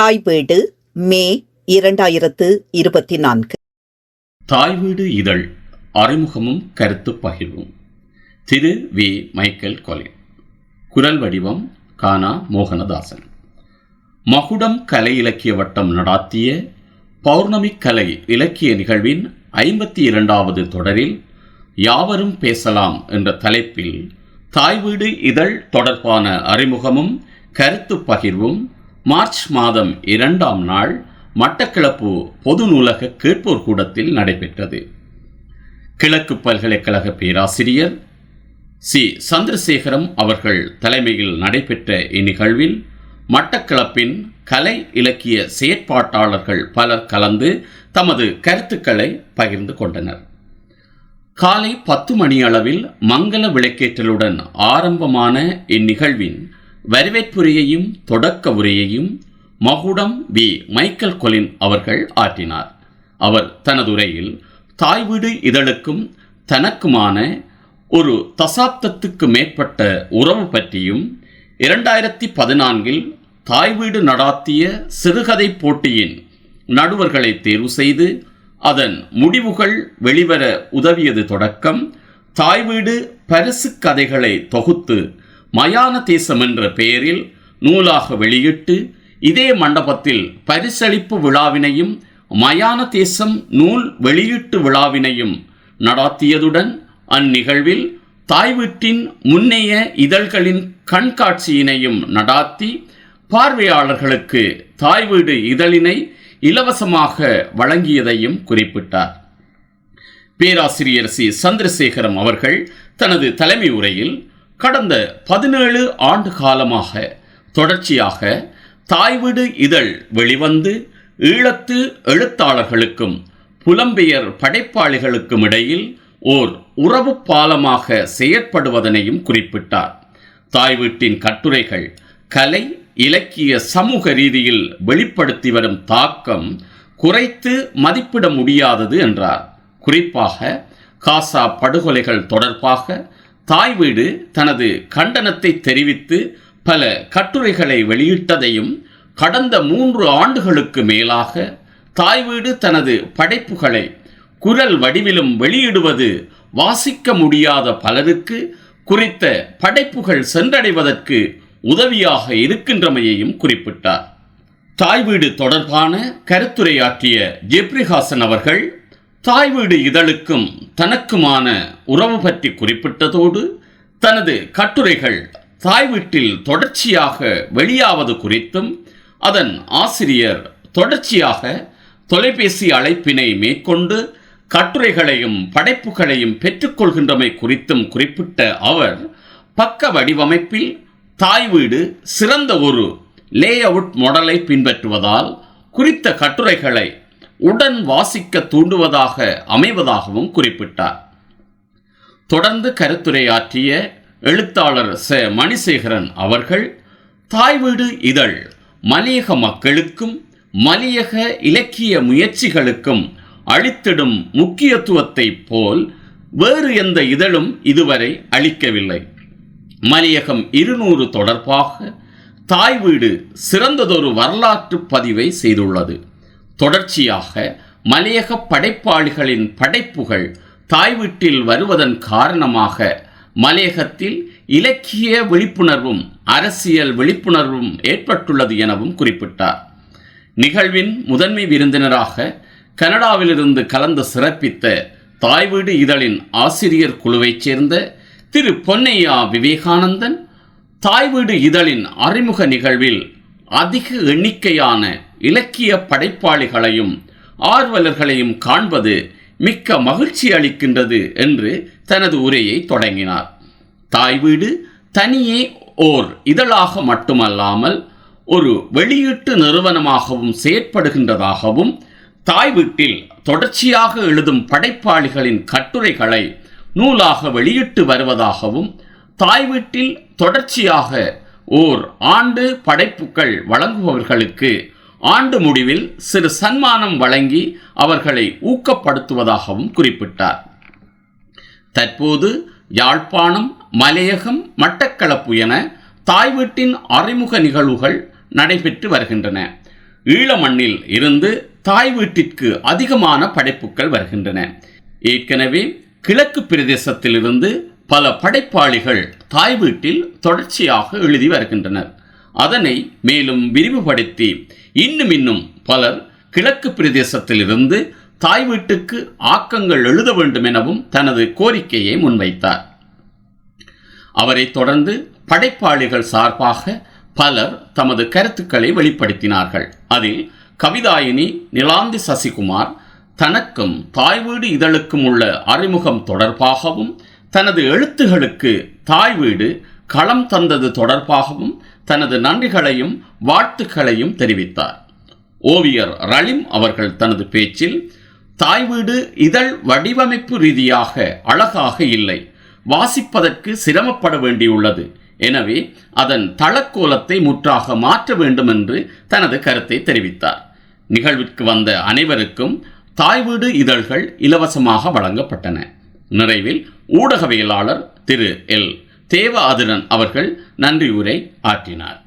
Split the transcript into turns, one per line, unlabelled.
தாய் வீடு மே இரண்டாயிரத்து இருபத்தி நான்கு
தாய் வீடு இதழ் அறிமுகமும் கருத்து பகிர்வும். திரு வி. Michael Colin. குரல் வடிவம் கானா மோகனதாசன். மகுடம் கலை இலக்கிய வட்டம் நடாத்திய பௌர்ணமி கலை இலக்கிய நிகழ்வின் ஐம்பத்தி இரண்டாவது தொடரில் யாவரும் பேசலாம் என்ற தலைப்பில் தாய் வீடு இதழ் தொடர்பான அறிமுகமும் கருத்து பகிர்வும் மார்ச் மாதம் இரண்டாம் நாள் மட்டக்களப்பு பொது நூலக கேட்போர் கூடத்தில் நடைபெற்றது. கிழக்கு பல்கலைக்கழக பேராசிரியர் சி. சந்திரசேகரம் அவர்கள் தலைமையில் நடைபெற்ற இந்நிகழ்வில் மட்டக்களப்பின் கலை இலக்கிய செயற்பாட்டாளர்கள் பலர் கலந்து தமது கருத்துக்களை பகிர்ந்து கொண்டனர். காலை பத்து மணி அளவில் மங்கள விளக்கேற்றலுடன் ஆரம்பமான இந்நிகழ்வின் வரவேற்புரையையும் தொடக்க உரையையும் மகுடம் வி. மைக்கேல் கொலின் அவர்கள் ஆற்றினார். அவர் தனது உரையில் தாய் வீடு இதழுக்கும் தனக்குமான ஒரு தசாப்தத்துக்கு மேற்பட்ட உறவு பற்றியும் இரண்டாயிரத்தி பதினான்கில் தாய் வீடு நடாத்திய சிறுகதை போட்டியின் நடுவர்களை தேர்வு செய்து அதன் முடிவுகள் வெளிவர உதவியது தொடக்கம் தாய் வீடு பரிசு கதைகளை தொகுத்து மயான தேசம் என்ற பெயரில் நூலாக வெளியிட்டு இதே மண்டபத்தில் பரிசளிப்பு விழாவினையும் மயான தேசம் நூல் வெளியீட்டு விழாவினையும் நடாத்தியதுடன் அந்நிகழ்வில் தாய் வீட்டின் முன்னைய இதழ்களின் கண்காட்சியினையும் நடாத்தி பார்வையாளர்களுக்கு தாய் வீடு இதழினை இலவசமாக வழங்கியதையும் குறிப்பிட்டார். பேராசிரியர் சி. சந்திரசேகரம் அவர்கள் தனது தலைமை உரையில் கடந்த பதினேழு ஆண்டு காலமாக தொடர்ச்சியாக தாய் வீடு இதழ் வெளிவந்து ஈழத்து எழுத்தாளர்களுக்கும் புலம்பெயர் படைப்பாளிகளுக்கும் இடையில் ஓர் உறவு பாலமாக செயற்படுவதனையும் குறிப்பிட்டார். தாய் வீட்டின் கட்டுரைகள் கலை இலக்கிய சமூக ரீதியில் வெளிப்படுத்தி வரும் தாக்கம் குறைத்து மதிப்பிட முடியாதது என்றார். குறிப்பாக காசா படுகொலைகள் தொடர்பாக தாய் வீடு தனது கண்டனத்தை தெரிவித்து பல கட்டுரைகளை வெளியிட்டதையும் கடந்த மூன்று ஆண்டுகளுக்கு மேலாக தாய் வீடு தனது படைப்புகளை குரல் வடிவிலும் வெளியிடுவது வாசிக்க முடியாத பலருக்கு குறித்த படைப்புகள் சென்றடைவதற்கு உதவியாக இருக்கின்றமையையும் குறிப்பிட்டார். தாய் வீடு தொடர்பான கருத்துரையாற்றிய ஜெப்ரிஹாசன் அவர்கள் தாய் வீடு இதழுக்கும் தனக்குமான உறவு பற்றி குறிப்பிட்டதோடு தனது கட்டுரைகள் தாய் வீட்டில் தொடர்ச்சியாக வெளியாவது குறித்தும் அதன் ஆசிரியர் தொடர்ச்சியாக தொலைபேசி அழைப்பினை மேற்கொண்டு கட்டுரைகளையும் படைப்புகளையும் பெற்றுக்கொள்கின்றமை குறித்தும் குறிப்பிட்ட அவர் பக்க வடிவமைப்பில் தாய் வீடு சிறந்த ஒரு லே அவுட் மாடலை பின்பற்றுவதால் குறித்த கட்டுரைகளை உடன் வாசிக்க தூண்டுவதாக அமைவதாகவும் குறிப்பிட்டார். தொடர்ந்து கருத்துரையாற்றிய எழுத்தாளர் ச. மணிசேகரன் அவர்கள் தாய் வீடு இதழ் மலையக மக்களுக்கும் மலையக இலக்கிய முயற்சிகளுக்கும் அளித்திடும் முக்கியத்துவத்தை போல் வேறு எந்த இதழும் இதுவரை அளிக்கவில்லை. மலையகம் இருநூறு தொடர்பாக தாய் வீடு சிறந்ததொரு வரலாற்று பதிவை செய்துள்ளது. தொடர்ச்சியாக மலையக படைப்பாளிகளின் படைப்புகள் தாய் வீட்டில் வருவதன் காரணமாக மலையகத்தில் இலக்கிய விழிப்புணர்வும் அரசியல் விழிப்புணர்வும் ஏற்பட்டுள்ளது எனவும் குறிப்பிட்டார். நிகழ்வின் முதன்மை விருந்தினராக கனடாவிலிருந்து கலந்து சிறப்பித்த தாய் வீடு இதழின் ஆசிரியர் குழுவைச் சேர்ந்த திரு பொன்னையா விவேகானந்தன் தாய் வீடு இதழின் அறிமுக நிகழ்வில் அதிக எண்ணிக்கையான இலக்கிய படைப்பாளிகளையும் ஆர்வலர்களையும் காண்பது மிக்க மகிழ்ச்சி அளிக்கின்றது என்று தனது உரையை தொடங்கினார். தாய் வீடு தனியே ஓர் இதழாக மட்டுமல்லாமல் ஒரு வெளியீட்டு நிறுவனமாகவும் செயற்படுகின்றதாகவும் தாய் வீட்டில் தொடர்ச்சியாக எழுதும் படைப்பாளிகளின் கட்டுரைகளை நூலாக வெளியிட்டு வருவதாகவும் தாய் வீட்டில் தொடர்ச்சியாக ஓர் ஆண்டு படைப்புகள் வழங்குபவர்களுக்கு ஆண்டு முடிவில் சிறு சன்மானம் வழங்கி அவர்களை ஊக்கப்படுத்துவதாகவும் குறிப்பிட்டார். தற்போது யாழ்ப்பாணம் மலையகம் மட்டக்களப்பு என தாய் வீட்டின் அறிமுக நிகழ்வுகள் நடைபெற்று வருகின்றன. ஈழமண்ணில் இருந்து தாய் வீட்டிற்கு அதிகமான படைப்புகள் வருகின்றன. ஏற்கனவே கிழக்கு பிரதேசத்திலிருந்து பல படைப்பாளிகள் தாய் வீட்டில் தொடர்ச்சியாக எழுதி வருகின்றனர். அதனை மேலும் விரிவுபடுத்தி இன்னும் இன்னும் பலர் கிழக்கு பிரதேசத்திலிருந்து தாய் வீட்டுக்கு ஆக்கங்கள் எழுத வேண்டும் எனவும் தனது கோரிக்கையை முன்வைத்தார். அவரை தொடர்ந்து படைப்பாளிகள் சார்பாக பலர் தமது கருத்துக்களை வெளிப்படுத்தினார்கள். அதில் கவிதாயினி நிலாந்தி சசிகுமார் தனக்கும் தாய் வீடு இதழுக்கும் உள்ள அறிமுகம் தொடர்பாகவும் தனது எழுத்துகளுக்கு தாய் வீடு களம் தந்தது தொடர்பாகவும் தனது நன்றிகளையும் வாழ்த்துக்களையும் தெரிவித்தார். ஓவியர் ரலிம் அவர்கள் தனது பேச்சில் தாய் வீடு இதழ் வடிவமைப்பு ரீதியாக அழகாக இல்லை. வாசிப்பதற்கு சிரமப்பட வேண்டியுள்ளது. எனவே அதன் தளக்கோலத்தை முற்றாக மாற்ற வேண்டும் என்று தனது கருத்தை தெரிவித்தார். நிகழ்விற்கு வந்த அனைவருக்கும் தாய் வீடு இதழ்கள் இலவசமாக வழங்கப்பட்டன. நிறைவில் ஊடகவியலாளர் திரு எல். தேவ அதிரன் அவர்கள் நன்றியுரை ஆற்றினார்.